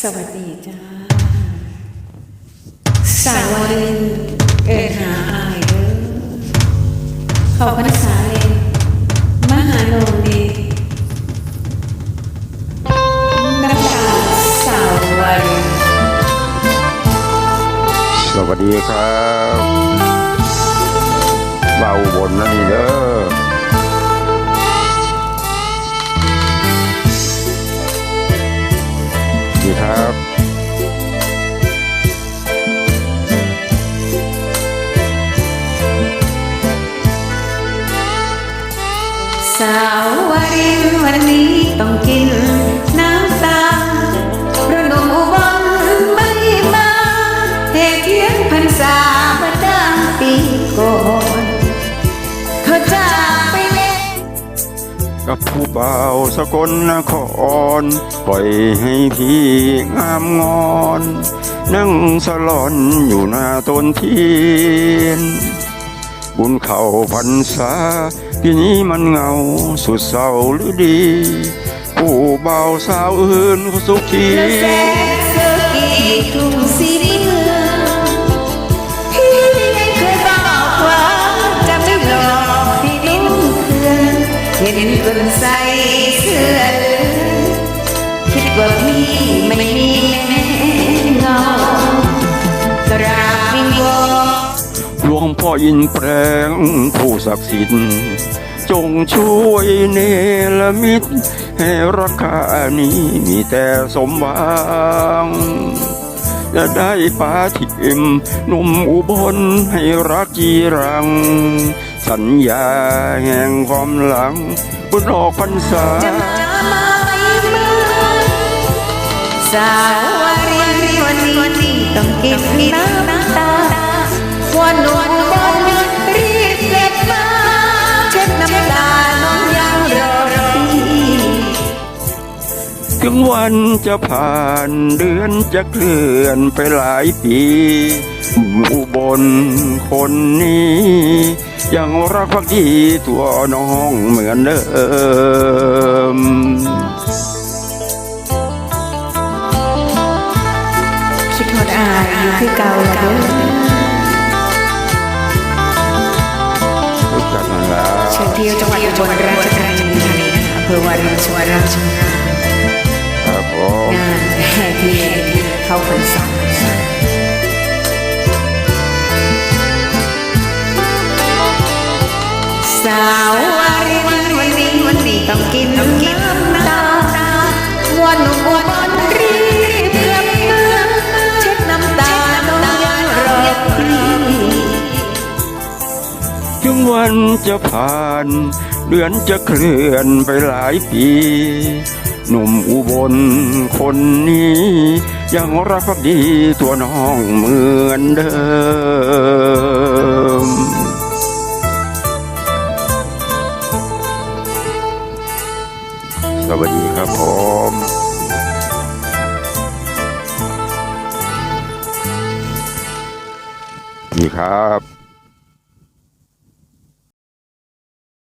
สวัสดีจ้าสาวรินเอินหาอายเด้อเขาพรรษาเลนมหาโนนีน้ำตาสาววรินสวัสดีครับเบาบนนะนี่เด้อ ครับสาววารินวันนี้ต้องกินน้ำตาพระนมอุบลไม่มาเหตุเทียนพรรษาเมื่อดังปีก่อน กับผู้เบาสกลนคร ปล่อยให้พี่งามงอน นั่งสลอนอยู่หน้าต้นเทียนบุญเข้าพรรษาปีนี้มันเงาสุดเศร้าหรือดี ผู้เบาสาวอื่นเขาสุขี ว่าพี่ไม่มีแม่เงากราบวิงวอนหลวงพ่ออินแปลงผู้ศักดิ์สิทธิ์จงช่วยเนรมิตให้ราคานี้มีแต่สมหวังจะได้ปาทิมหนุ่มอุบลให้รักจีรัง สัญญาแห่งความหลังบนดอกพรรษา สาวรีวันนี้ต้องก็บน้ำตาวันหนุ่มบนรีบเก็บมาเช็ดน้ำตาน้องยังรอพี่ถึงวันจะผ่านเดือนจะเคลื่อนไปหลายปีอุบลคนนี้ยังรักภักดีตัวน้องเหมือนเดิม คิดหดอายอยู่คือเก่าละเด้อรู้จักนั่นละเชิญเที่ยวจังหวัดอุบลราชธานีอำเภอวารินชวราชครับผมงานแห่เทียนเข้าพรรษาสาววารินวันนี้วันนี้ต้องกินต้องกินน้ำ วันจะผ่าน เดือนจะเคลื่อนไปหลายปี หนุ่มอุบลคนนี้ ยังรักดีตัวน้องเหมือนเดิม สวัสดีครับผมนี่ครับ